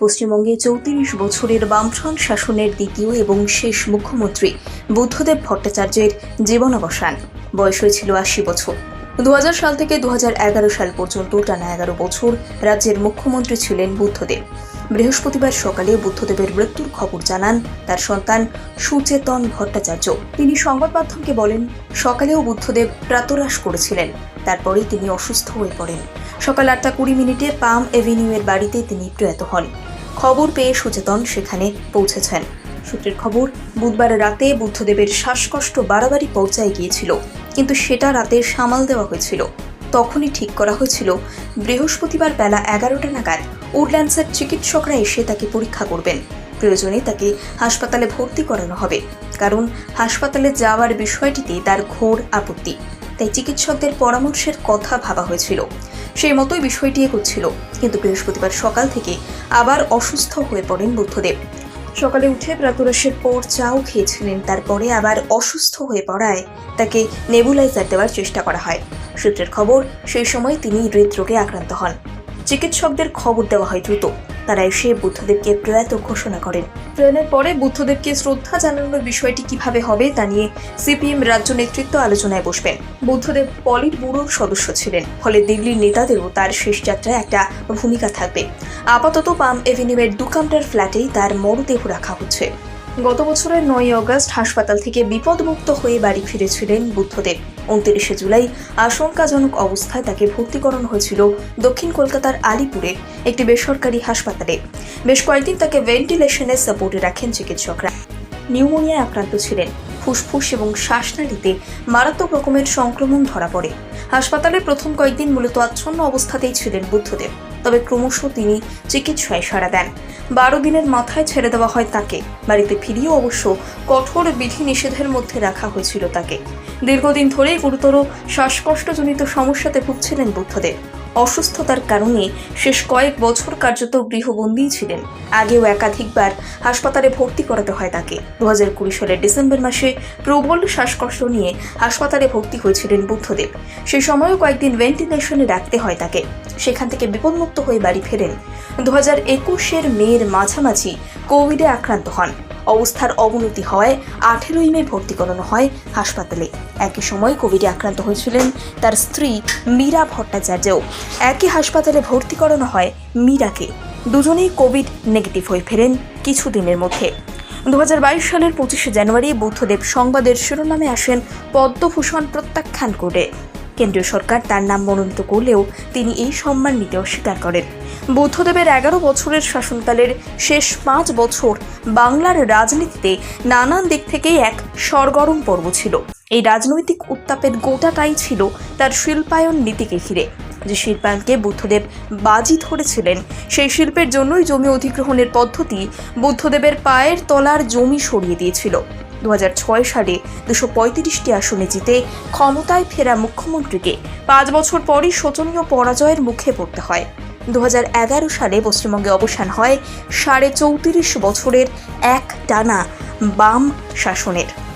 পশ্চিমবঙ্গে চৌত্রিশ বছরের বামফ্রন্ট শাসনের দ্বিতীয় এবং শেষ মুখ্যমন্ত্রী বুদ্ধদেব ভট্টাচার্যের জীবনাবসান। বয়স হয়েছিল আশি বছর। দু হাজার সাল থেকে দুহাজার এগারো সাল পর্যন্ত টানা এগারো বছর রাজ্যের মুখ্যমন্ত্রী ছিলেন বুদ্ধদেব। বৃহস্পতিবার সকালে বুদ্ধদেবের মৃত্যুর খবর জানান তার সন্তান সুচেতন ভট্টাচার্য। তিনি সংবাদ মাধ্যমকে বলেন, সকালেও বুদ্ধদেব প্রাতরাস করেছিলেন, তারপরেই তিনি অসুস্থ হয়ে পড়েন। সকাল আটটা কুড়ি মিনিটে পাম এভিনিউয়ের বাড়িতে তিনি প্রয়াত হন। খবর পেয়ে সচেতন সেখানে পৌঁছেছেন। সূত্রের খবর, বুধবার রাতে বুদ্ধদেবের শ্বাসকষ্ট বাড়াবাড়ি পর্যায়ে গিয়েছিল, কিন্তু সেটা রাতে সামাল দেওয়া হয়েছিল। তখনই ঠিক করা হয়েছিল, বৃহস্পতিবার বেলা এগারোটা নাগাদ উডল্যান্ডসের চিকিৎসকরা এসে তাকে পরীক্ষা করবেন। প্রয়োজনে তাকে হাসপাতালে ভর্তি করানো হবে, কারণ হাসপাতালে যাওয়ার বিষয়টিতে তার ঘোর আপত্তি। তাই চিকিৎসকদের পরামর্শের কথা ভাবা হয়েছিল। সেই মতোই বিষয়টি এগোচ্ছিল। কিন্তু বৃহস্পতিবার সকাল থেকে আবার অসুস্থ হয়ে পড়েন বুদ্ধদেব। সকালে উঠে প্রাতরাশের পর চাও খেয়েছিলেন, তারপরে আবার অসুস্থ হয়ে পড়ায় তাকে নেবুলাইজার দেওয়ার চেষ্টা করা হয়। সূত্রের খবর, সেই সময় তিনি হৃদরোগে আক্রান্ত হন। চিকিৎসকদের খবর দেওয়া হয় দ্রুত। তারা এসে বুদ্ধদেবকে প্রয়াত ঘোষণা করেন। প্রয়াণের পরে বুদ্ধদেবকে শ্রদ্ধা জানানোর বিষয়টি কীভাবে হবে তা নিয়ে সিপিএম রাজ্য নেতৃত্ব আলোচনায় বসবেন। বুদ্ধদেব পলিট ব্যুরোর সদস্য ছিলেন। ফলে দিল্লির নেতাদেরও তার শেষ যাত্রায় একটা ভূমিকা থাকবে। আপাতত পাম এভিনিউয়ের দু কামরার ফ্ল্যাটেই তার মরদেহ রাখা হচ্ছে। গত বছরের নয় অগস্ট হাসপাতাল থেকে বিপদমুক্ত হয়ে বাড়ি ফিরেছিলেন বুদ্ধদেব। উনত্রিশে জুলাই আশঙ্কাজনক অবস্থায় তাকে ভর্তি করানো হয়েছিল দক্ষিণ কলকাতার আলিপুরে একটি বেসরকারি হাসপাতালে। বেশ কয়েকদিন তাকে ভেন্টিলেশনের সাপোর্টে রাখেন চিকিৎসকরা। নিউমোনিয়ায় আক্রান্ত ছিলেন। ফুসফুস এবং শ্বাসনালীতে মারাত্মক রকমের সংক্রমণ ধরা পড়ে। হাসপাতালে প্রথম কয়েকদিন মূলত আচ্ছন্ন অবস্থাতেই ছিলেন বুদ্ধদেব। তবে ক্রমশ তিনি চিকিৎসায় সাড়া দেন। বারো দিনের মাথায় ছেড়ে দেওয়া হয় তাকে। বাড়িতে ফিরিয়েও অবশ্য কঠোর বিধি নিষেধের মধ্যে রাখা হয়েছিল তাকে। দীর্ঘদিন ধরেই গুরুতর শ্বাসকষ্টজনিত সমস্যাতে ভুগছিলেন বুদ্ধদেব অসুস্থতার কারণে শেষ কয়েক বছর কার্যত গৃহবন্দী ছিলেন। আগেও একাধিকবার হাসপাতালে ভর্তি করাতে হয় তাকে। দু হাজার কুড়ি সালের ডিসেম্বর মাসে প্রবল শ্বাসকষ্ট নিয়ে হাসপাতালে ভর্তি হয়েছিলেন বুদ্ধদেব সেই সময়ও কয়েকদিন ভেন্টিলেশনে রাখতে হয় তাকে। সেখান থেকে বিপদমুক্ত হয়ে বাড়ি ফেরেন। দু হাজার একুশের মেয়ের মাঝামাঝি কোভিডে আক্রান্ত হন। অবস্থার অবনতি হওয়ায় আঠেরোই মে ভর্তি করানো হয় হাসপাতালে। একই সময় কোভিডে আক্রান্ত হয়েছিলেন তার স্ত্রী মীরা ভট্টাচার্যও। একই হাসপাতালে ভর্তি করানো হয় মীরাকে। দুজনেই কোভিড নেগেটিভ হয়ে ফেরেন কিছুদিনের মধ্যে। দু হাজার বাইশ সালের পঁচিশে জানুয়ারি বুদ্ধদেব সংবাদের শিরোনামে আসেন পদ্মভূষণ প্রত্যাখ্যান করে। কেন্দ্রীয় সরকার তার নাম মনোনীত করলেও তিনি এই সম্মান নিতে অস্বীকার করেন। বুদ্ধদেবের এগারো বছরের শাসনকালের শেষ পাঁচ বছর বাংলার রাজনীতিতে নানান দিক থেকেই এক সরগরম পর্ব ছিল। এই রাজনৈতিক উত্তাপের গোটাটাই ছিল তার শিল্পায়ন নীতিকে ঘিরে। যে শিল্পায়নকে বুদ্ধদেব বাজি ধরেছিলেন, সেই শিল্পের জন্যই জমি অধিগ্রহণের পদ্ধতি বুদ্ধদেবের পায়ের তলার জমি সরিয়ে দিয়েছিল। দু হাজার ছয় সালে দুশো পঁয়ত্রিশটি আসনে জিতে ক্ষমতায় ফেরা মুখ্যমন্ত্রীকে পাঁচ বছর পরই শোচনীয় পরাজয়ের মুখে পড়তে হয়। দু হাজার এগারো সালে পশ্চিমবঙ্গে অবসান হয় সাড়ে চৌত্রিশ বছরের এক টানা বাম শাসনের।